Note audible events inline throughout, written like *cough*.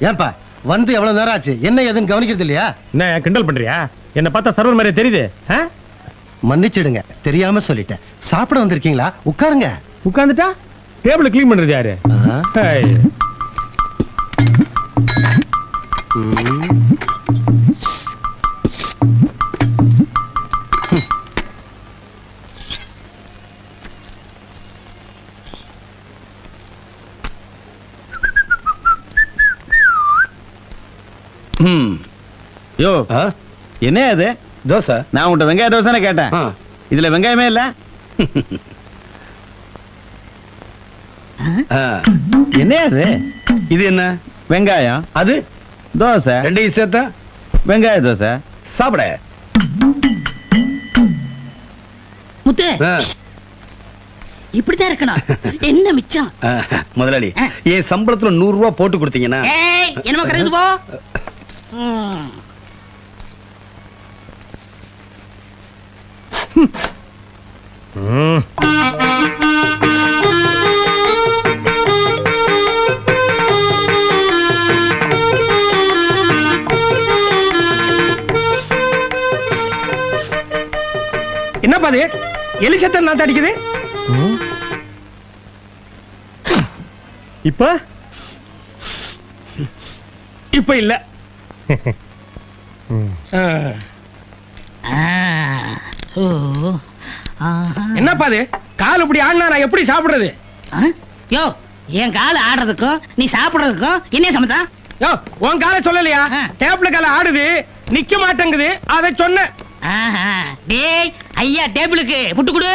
ஏன்பா வந்து எவ்வளவு நேரம் ஆச்சு? என்ன எதுன்னு கவனிக்கிறது இல்லையா? என்ன கிண்டல் பண்றியா? என்ன பார்த்தா சர்வர் மாதிரியே தெரியுது? மன்னிச்சிடுங்க தெரியாம சொல்லிட்டேன். சாப்பிட வந்திருக்கீங்களா? உட்காருங்க. உட்கார்ந்துட்டா? டேபிள் க்ளீன் பண்றது யாரு. ம். ம் யோ? என்ன அது தோசை. நான் உன்கிட்ட வெங்காய தோசைன்னு கேட்டேன். இதுல வெங்காயமே இல்ல. என்ன அது இது? என்ன? வெங்காயம். அது? தோசை. ரெண்டையும் சேர்த்தா? வெங்காய தோசை. சாப்பிட. முத்து. ஆ. இப்படித்தான் இருக்கணும். என்ன மிச்சம்? முதலாளி. என் சம்பளத்துல நூறு ரூபாய் போட்டு கொடுத்தீங்கன்னா ஏய் என்னமோ போ. ம். என்னப்பா அது எலி சத்தம் நான் தடிக்குது இப்ப? இப்ப இல்லை. *laughs* என்னப்பா அது கால் இப்படி ஆடினா நான் எப்படி சாப்பிடுறது? யோ என் கால் ஆடுறதுக்கும் நீ சாப்பிடுறதுக்கும் என்ன சம்மதம் யோ உன் காலை சொல்லலையா. டேபிள் கால ஆடுது நிக்க மாட்டேங்குது அதை சொன்னேன் ஆஹா. டேய் ஐயா டேபிளுக்கு புட்டு கொடு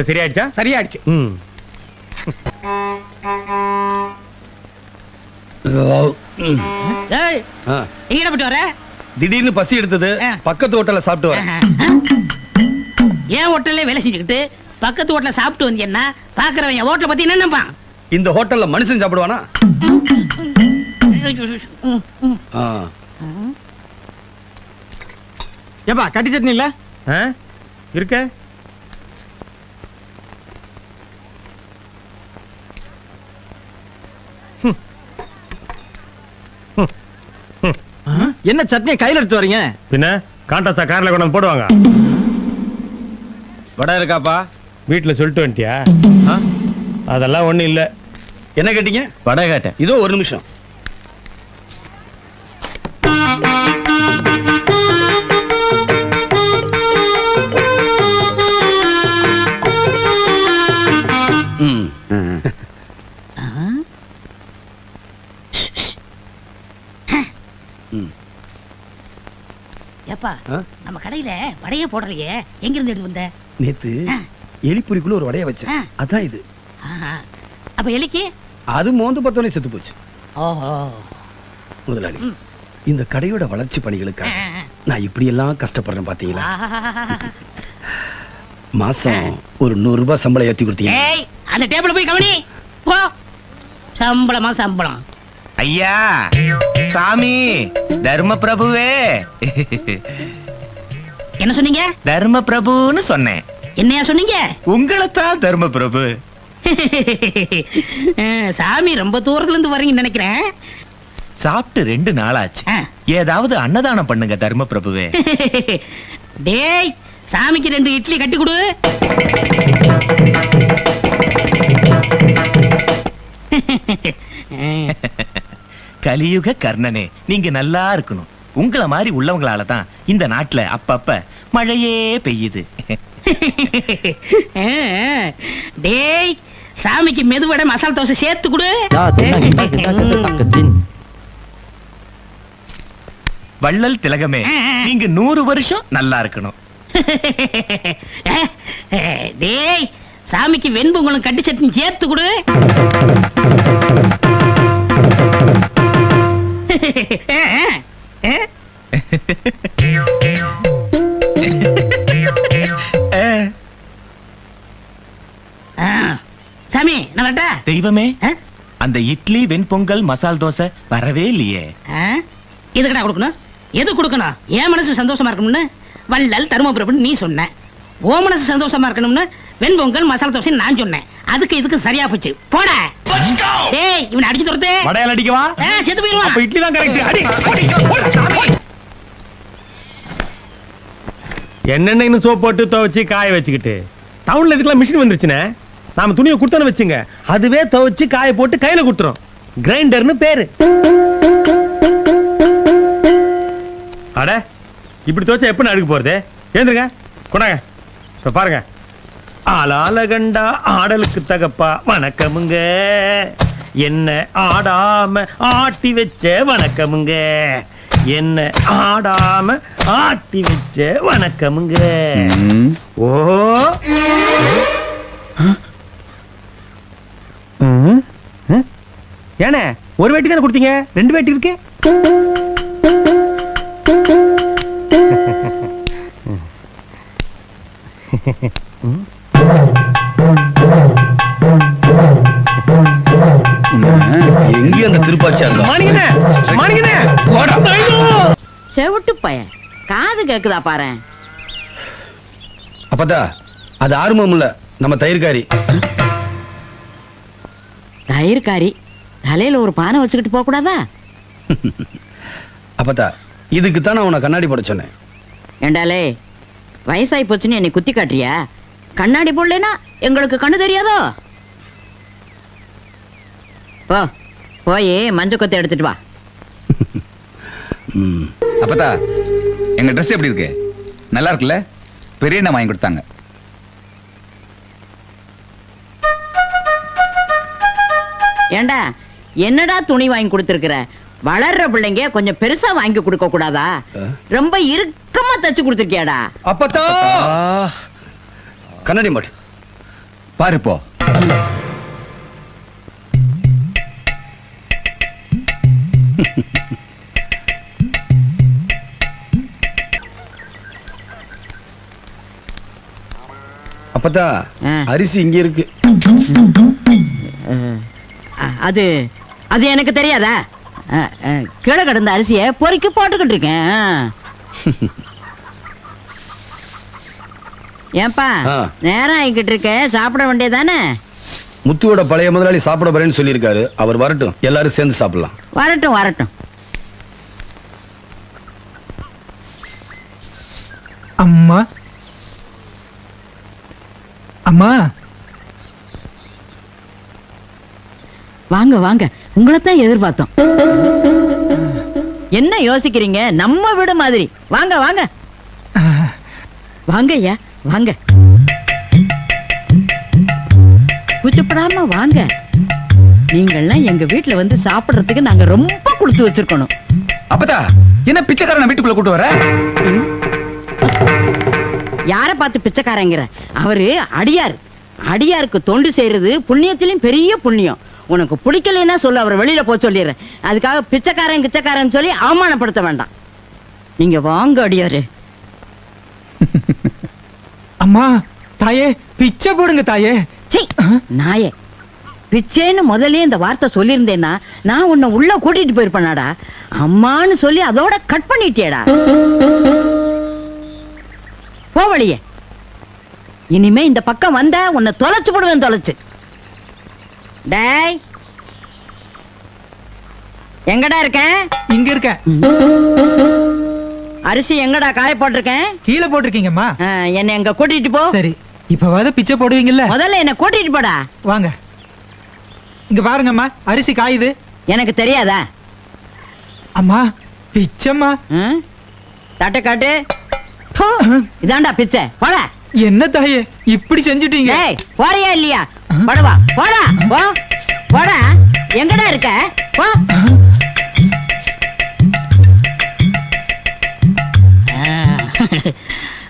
இப்ப சரியாயிடுச்சா சரியாயிடுச்சு ம் ஏய் ஆ. எங்கட போயிட்டு வர திடீர்னு பசி எடுத்தது ஆ. பக்கத்து ஹோட்டல்ல சாப்பிட்டு வரேன். ஏன் ஹோட்டல்ல வேலை செஞ்சுக்கிட்டு பக்கத்து ஹோட்டல்ல சாப்பிட்டு வந்தீங்கன்னா பாக்குறவன் ஹோட்டலை பத்தி என்ன நினைப்பான் இந்த ஹோட்டல்ல மனுஷன் சாப்பிடுவானா ம், ம். ஆ. ஏப்பா கட்டி சட்னி இல்ல ஆ? இருக்க என்ன சட்னியை கையில எடுத்து வரீங்க? பின்ன காண்டாசா கார்ல கொண்டு வந்து போடுவாங்க. வடை இருக்காப்பா? வீட்டுல சொல்லிட்டு வந்துட்டியா? ஆ? அதெல்லாம் ஒண்ணும் இல்ல. என்ன கேட்டீங்க? வடை கேட்டேன். இதோ ஒரு நிமிஷம். ம். ஏப்பா? நம்ம கடையில வடையே போடலையே எங்க இருந்து எடுத்து வந்த நேத்து. எலிப்புரிக்குள்ள ஒரு வடைய வச்சேன். அதான் இது. அப்ப எலிக்கு அது மோந்து பார்த்தோன்னே செத்து போச்சு ஓஹோ முதலாளி. இந்த கடையோட வளர்ச்சி பணிகளுக்காக ஆ. நான் இப்படி எல்லாம் கஷ்டப்படுறேன் பாத்தீங்களா. மாசம் ஒரு நூறு ரூபாய் சம்பளம் ஏத்தி கொடுத்தீங்க ஏய் அந்த டேபிள் போய் கவனி போ சம்பளமா சம்பளம் ஐயா சாமி தர்ம பிரபுவே என்ன சொன்னீங்க? தர்ம பிரபுன்னு சொன்னேன். என்னையா சொன்னீங்க? உங்களைத்தான் தர்ம பிரபு *laughs* சாமி ரொம்ப தூரத்துல இருந்து வரீங்கன்னு நினைக்கிறேன். சாப்பிட்டு ரெண்டு நாளாச்சு. ஏதாவது அன்னதானம் பண்ணுங்க தர்ம பிரபுவே *laughs* டேய் சாமிக்கு ரெண்டு இட்லி கட்டி கொடு *laughs* கலியுக கர்ணனே நீங்க நல்லா இருக்கணும் உங்கள மாதிரி உள்ளவங்களால தான் இந்த நாட்டுல அப்பப்ப மழையே பெய்யுது டேய் சாமிக்கு மெதுவடை மசாலா தோசை சேர்த்து கொடு வள்ளல் திலகமே. நீங்க நூறு வருஷம் நல்லா இருக்கணும் டேய் சாமிக்கு வெண்பொங்கலும் கட்டி சட்னி சேர்த்து கொடு. சாமி நான் வரட்டா? தெய்வமே அந்த இட்லி வெண்பொங்கல் மசால் தோசை வரவே இல்லையே. எதுக்குடா கொடுக்கணும்? எது கொடுக்கணும்? என் மனசு சந்தோஷமா இருக்கணும்னு வள்ளல் தருமபுரம் நீ சொன்ன. ஓ மனசு சந்தோஷமா இருக்கணும்னு வெண்பொங்கல் மசாலா தோசை நான் சொன்னேன். அதுக்கு இதுக்கு சரியா போச்சு. போட. டேய் இவனை அடிச்சு துரத்து. வடையால் அடிக்கவா? செத்து போயிருவான் அப்ப இட்லி தான் கரெக்ட் அடி என்னென்ன சோப் போட்டு துவைச்சு காய வச்சுக்கிட்டு? டவுன்ல இதுக்கெல்லாம் மிஷின் வந்துருச்சுனே. நாம துணியை கொடுத்தோன்னு வச்சுங்க. அதுவே துவைச்சு காய போட்டு கையில குடுத்துரும். கிரைண்டர்னு பேரு. அட இப்படி துவைச்சா எப்படி அடுக்க போறது? ஏந்துருங்க கொண்டாங்க. பாருங்க. ஆளால கண்டா ஆடலுக்கு தகப்பா வணக்கமுங்க. என்ன ஆடாம ஆட்டி வச்ச வணக்கமுங்க. என்ன ஆடாம ஆட்டி வச்ச வணக்கமுங்க. ஓ. ஏண்ணே ஒரு வேட்டி தானே கொடுத்தீங்க? ரெண்டு வேட்டி இருக்கு? எங்கேயும் அந்த திருப்பாச்சி அங்க. மாணிக்கண்ணே மாணிக்கண்ணே ஐயோ! செவிட்டு பையன். காது கேக்குதா பாரு. அப்பதா அது ஆர்வம் இல்ல. நம்ம தயிர்காரி. தயிர்காரி தலையில ஒரு பானை வச்சுக்கிட்டு போக கூடாதா அப்பதா இதுக்கு தான் நான் உன்னை கண்ணாடி போட சொன்னேன். ஏண்டாலே வயசாகி போச்சுன்னு என்னை குத்தி காட்டுறியா? கண்ணாடி போடலனா எங்களுக்கு கண்ணு தெரியாதோ? போ. போய் மஞ்ச கொத்தை எடுத்துட்டு வா. அப்பதா எங்க ட்ரெஸ் எப்படி இருக்கு? நல்லா இருக்குல்ல? பெரிய அண்ணா வாங்கி கொடுத்தாங்க. ஏண்டா என்னடா துணி வாங்கி கொடுத்துருக்குற? வளர்ற பிள்ளைங்க கொஞ்சம் பெருசா வாங்கி கொடுக்க கூடாதா? ரொம்ப இறுக்கமா தச்சு கொடுத்துருக்கியாடா. அப்பத்தா! கண்ணாடி மாட்டு. பாரு ஆ. அரிசி இங்க இருக்கு அது அது எனக்கு தெரியாதா கீழே கிடந்த அரிசியை பொறுக்கி போட்டுக்கிட்டு இருக்கேன். ஏன்பா. நேரம் ஆகிக்கிட்டு இருக்க சாப்பிட வேண்டியதானே முத்துவோட பழைய முதலாளி சாப்பிட போறேன்னு சொல்லியிருக்காரு. அவர் வரட்டும். எல்லாரும் சேர்ந்து சாப்பிடலாம். வரட்டும் வரட்டும். அம்மா. அம்மா. வாங்க வாங்க. உங்களைத்தான் எதிர்பார்த்தோம். என்ன யோசிக்கிறீங்க? நம்ம வீடு மாதிரி. வாங்க வாங்க. வாங்க ஐயா. வாங்க. கூச்சப்படாம வாங்க. நீங்கள்லாம் எங்க வீட்டுல வந்து சாப்பிடுறதுக்கு நாங்க ரொம்ப கொடுத்து வச்சிருக்கணும். அப்பதா என்ன பிச்சைக்காரனை வீட்டுக்குள்ள கூட்டு வர? யார பார்த்து பிச்சைக்காரங்கிற? அவரு அடியார். அடியாருக்கு தொண்டு செய்யறது புண்ணியத்திலும் பெரிய புண்ணியம். உனக்கு பிடிக்கலைன்னா சொல்லு அவர் வெளியில போக சொல்லிடுறேன். அதுக்காக பிச்சைக்காரன் கிச்சைக்காரன் சொல்லி அவமானப்படுத்த வேண்டாம். நீங்க வாங்க அடியாரு. அம்மா தாயே பிச்சை போடுங்க தாயே. நாயே. பிச்சைன்னு முதல்ல இந்த வார்த்தை சொல்லியிருந்தேன்னா நான் உன்னை உள்ள கூட்டிட்டு போயிருப்பேனாடா. அம்மான்னு சொல்லி அதோட கட் பண்ணிட்டியேடா. போ வழியே. இனிமே இந்த பக்கம் வந்த உன்னை தொலைச்சு போடுவேன் தொலைச்சு. டேய். எங்கடா இருக்கேன் இங்க இருக்க அரிசி எங்கடா காய போட்டிருக்கேன்? கீழே போட்டிருக்கீங்கம்மா. என்னை எங்க கூட்டிட்டு போ. சரி. இப்பவாத பிச்சை போடுவீங்கல்ல? முதல்ல என்ன கூட்டிட்டு போடா. வாங்க. இங்க பாருங்கம்மா அரிசி காயுது. எனக்கு தெரியாதா? அம்மா பிச்சைம்மா? தட்டை காட்டு. இதாண்டா பிச்சை. போடா. என்ன தாயே இப்படி செஞ்சுட்டீங்க? போறியா இல்லையா? போடவா போடா போ. போடா. எங்கடா இருக்க? போ.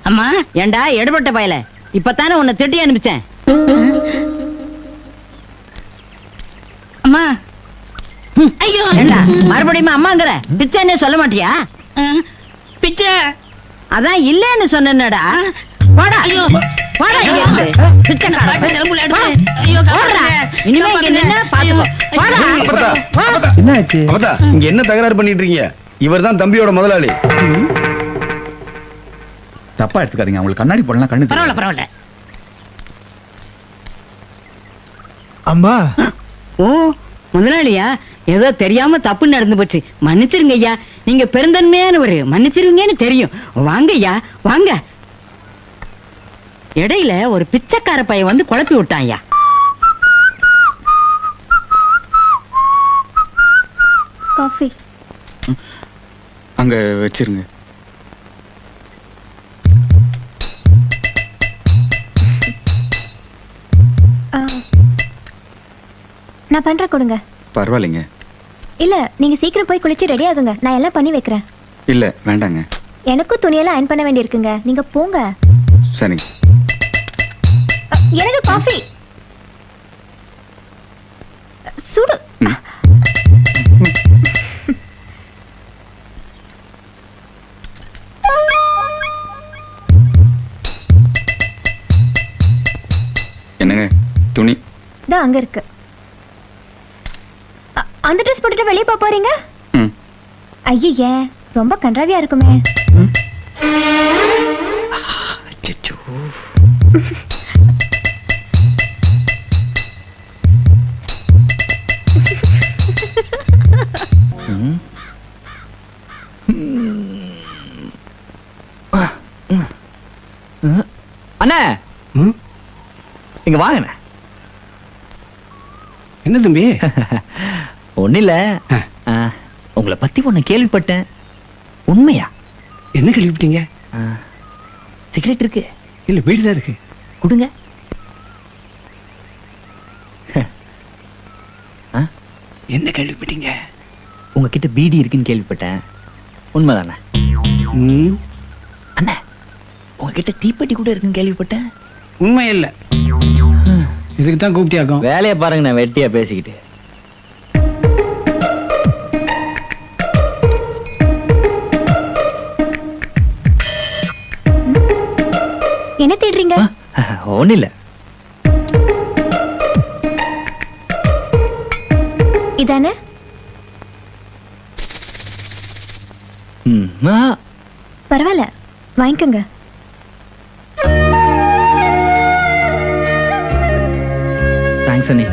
அம்மா ஏண்டா எடுபட்ட பயல? இப்பதானே உன்னை திட்டி அனுப்பிச்சேன். அம்மா. ஐயோ. ஏண்டா மறுபடியும் அம்மாங்கிற பிச்சைன்னே சொல்ல மாட்டியா? பிச்சை. அதான் இல்லன்னு சொன்னேனடா போடா ஐயோ. போடா இங்க இருந்து. பிச்சைக்கார. ஐயோ, போடா. இனிமே இங்க. நின்னா பாத்துக்கோ. போடா. என்னாச்சு? இங்க என்ன தகராறு பண்ணிட்டு இருக்கீங்க? இவர் தான் தம்பியோட முதலாளி. தப்பா எடுத்துக்காதீங்க. அவங்களுக்கு கண்ணாடி போடலாம் கண்ணு பரவாயில்ல. பரவாயில்ல. அம்மா ஓ முதலாளியா? ஏதோ தெரியாம தப்பு நடந்து போச்சு. மன்னிச்சிருங்க ஐயா. நீங்க பெருந்தன்மையானவரு மன்னிச்சிருங்கன்னு தெரியும். வாங்க ஐயா வாங்க. இடையில ஒரு பிச்சைக்கார பையன் வந்து குழப்பி விட்டான் ஐயா. காஃபி. அங்க வச்சிருங்க. நான் பண்றேன் கொடுங்க. பரவாயில்லைங்க. இல்ல நீங்க சீக்கிரம் போய் குளிச்சு ரெடி ஆகுங்க. நான் எல்லாம் பண்ணி வைக்கிறேன். இல்ல வேண்டாங்க. எனக்கும் துணியெல்லாம் அயன் பண்ண வேண்டியிருக்குங்க. நீங்க போங்க. அ, எனக்கு காஃபி சுடு. என்னங்க? துணி? இதோ அங்க இருக்கு. அந்த ட்ரெஸ் போட்டுட்டு வெளியே போக போறீங்க? ம். ஐயே ரொம்ப கன்றாவியா இருக்குமே. அண்ணா. இங்க வாங்கண்ணே என்ன தம்பி? *laughs* ஒண்ணு இல்ல உங்களை பத்தி ஒண்ணு கேள்விப்பட்டேன். உண்மையா? என்ன கேள்விப்பட்டீங்க? சிகரெட் இருக்கு. இல்ல வீடு தான் இருக்கு. கொடுங்க. என்ன கேள்விப்பட்டீங்க? உங்ககிட்ட பீடி இருக்குன்னு கேள்விப்பட்டேன். உண்மைதானே? அண்ணா உங்ககிட்ட தீப்பெட்டி கூட இருக்குன்னு கேள்விப்பட்டேன். உண்மை இல்ல. இதுக்கு தான் கூப்பிட்டியாக்கும். வேலையை பாருங்க நான் வெட்டியா பேசிக்கிட்டு. ஒண்ணு இல்ல இதானே பரவாயில்ல வாங்கிக்கோங்க. தேங்க்ஸ் அண்ணி.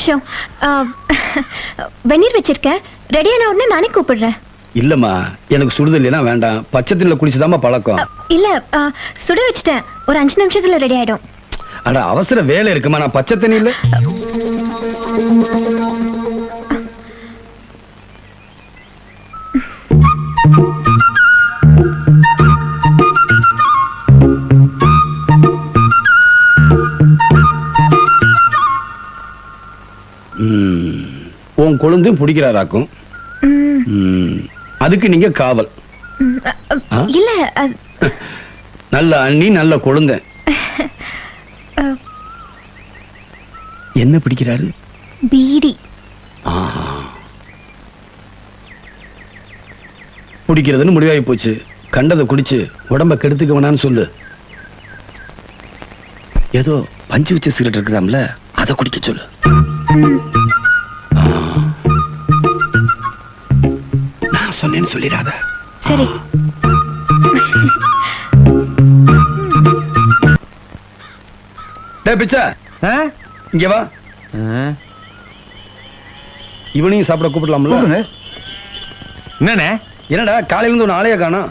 நிமிஷம். வெந்நீர் வச்சிருக்கேன் ரெடியான உடனே நானே கூப்பிடுறேன். இல்லம்மா எனக்கு சுடுதல் இல்லைன்னா வேண்டாம். பச்சை தண்ணில குளிச்சுதாம்மா பழக்கம். இல்ல சுட வச்சிட்டேன். ஒரு அஞ்சு நிமிஷத்துல ரெடி ஆயிடும். அட அவசர வேலை இருக்குமா? நான் பச்சை தண்ணியில உன் கொழுந்தும் பிடிக்கிறாராக்கும். அதுக்கு நீங்க காவல்? இல்ல நல்ல அண்ணி நல்ல கொழுந்த. என்ன பிடிக்கிறாரு? பீடி. ஆஹா. குடிக்கிறதுன்னு முடிவாகி போச்சு. கண்டதை குடிச்சு உடம்ப கெடுத்துக்க வேணாம்னு சொல்லு. ஏதோ பஞ்சு வச்ச சிகரெட் இருக்குதாம்ல அதை குடிக்க சொல்லு. சொன்னேன்னு சொல்லிடாத. சரி. டேய் பிச்சை. ஆ? இங்க வா. இவனையும் சாப்பிட கூப்பிடலாம்ல. என்னண்ணே? என்னடா காலையில இருந்து ஒரு ஆளைய காணோம்?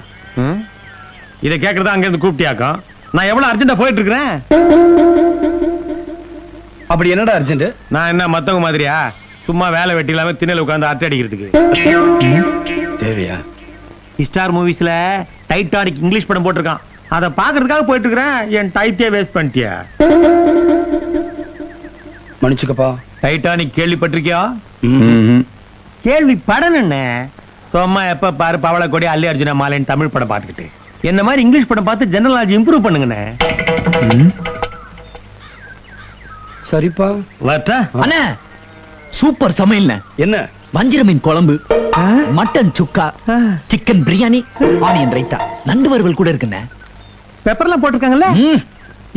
இதை கேட்கறதா அங்க இருந்து கூப்பிட்டியாக்கும் நான் எவ்வளவு அர்ஜென்டா போயிட்டு இருக்கிறேன் அப்படி என்னடா அர்ஜென்ட் நான் என்ன மத்தவங்க மாதிரியா? சும்மா வேலை வெட்டி இல்லாம திண்ணையில உட்கார்ந்து அரட்டை அடிக்கிறதுக்கு. தேவையா? ஸ்டார் மூவிஸ்ல டைட்டானிக் இங்கிலீஷ் படம் போட்டிருக்கான். அதை பாக்குறதுக்காக போயிட்டு இருக்கிறேன் என் டைத்தியே வேஸ்ட் பண்ணிட்டியா? மன்னிச்சுக்கப்பா. டைட்டானிக் கேள்விப்பட்டிருக்கியா. கேள்வி படன்னு சும்மா எப்ப பாரு பவள கொடி அல்லி அர்ஜுனா மாலைன்னு தமிழ் படம் பார்த்துக்கிட்டு. என்ன மாதிரி இங்கிலீஷ் படம் பார்த்து ஜெனரல் நாலேஜ் இம்ப்ரூவ் பண்ணுங்கண்ணே. சரிப்பா. வரட்டா? அண்ணா சூப்பர் சமையல்ண்ணே என்ன? வஞ்சிர மீன் குழம்பு mutton chukka chicken biryani onion raita. நண்டு வறுவல் கூட இருக்குண்ணே. பெப்பர்லாம் போட்டிருக்காங்கல்ல?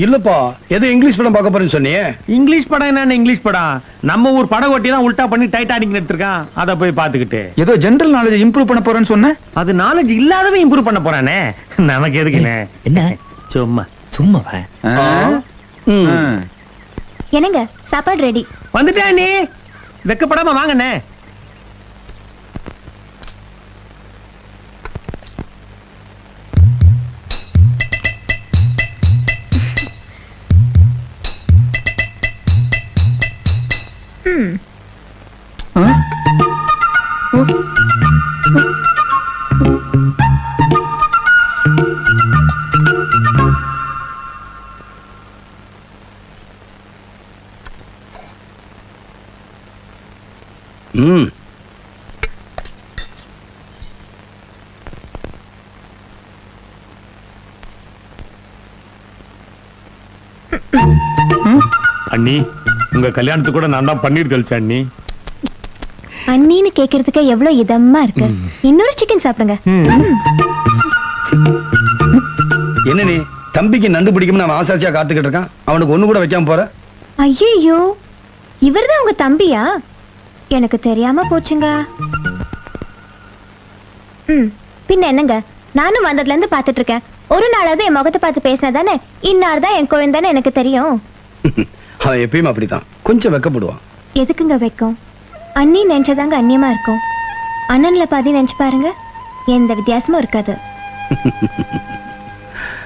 இல்லப்பா ஏதோ இங்கிலீஷ் படம் பார்க்க போறேன்னு சொன்னியே? இங்கிலீஷ் படம் என்ன இங்கிலீஷ் படம்? நம்ம ஊர் படம் ஒட்டி தான் உல்டா பண்ணி டைட்டானிக் எடுத்திருக்கான். அதை போய் பார்த்துக்கிட்டு. ஏதோ ஜெனரல் நாலேஜ் இம்ப்ரூவ் பண்ண போறேன்னு சொன்ன? அது நாலேஜ் இல்லாதவன் இம்ப்ரூவ் பண்ண போறானே. நமக்கு எதுக்குண்ணே என்ன? சும்மா. சும்மாவா? ம். என்னங்க சாப்பாடு ரெடி வந்துட்டேன் நீ வெக்கப்படாம வாங்கண்ணே. ம். அண்ணி உங்க கல்யாணத்துக்கு கூட நான் தான் பன்னீர் கழிச்சேன் அண்ணி. அண்ணின்னு கேக்குறதுக்கு எவ்வளவு இதமா இருக்கு. இன்னொரு சிக்கன் சாப்பிடுங்க. என்ன நீ தம்பிக்கு நண்டு பிடிக்கும் நான் ஆசாசியா காத்துக்கிட்டு இருக்கான்? அவனுக்கு ஒண்ணு கூட வைக்காம போற? ஐயோ இவர்தான் உங்க தம்பியா? எனக்கு தெரியாம போச்சுங்க. ம் பின்ன என்னங்க? நானும் வந்ததுல இருந்து பாத்துட்டு இருக்கேன் ஒரு நாளாவது என் முகத்தை பார்த்து பேசினா தானே இன்னார் தான் என் குழந்தைன்னு எனக்கு தெரியும். *laughs* அவன் எப்பயும் அப்படித்தான். கொஞ்சம் வெக்கப்படுவான் எதுக்குங்க வைக்கும்? அண்ணி நினைச்சதாங்க அந்நியமா இருக்கும். அண்ணன்ல பாதி நினைச்சு பாருங்க. எந்த வித்தியாசமும் இருக்காது. *laughs*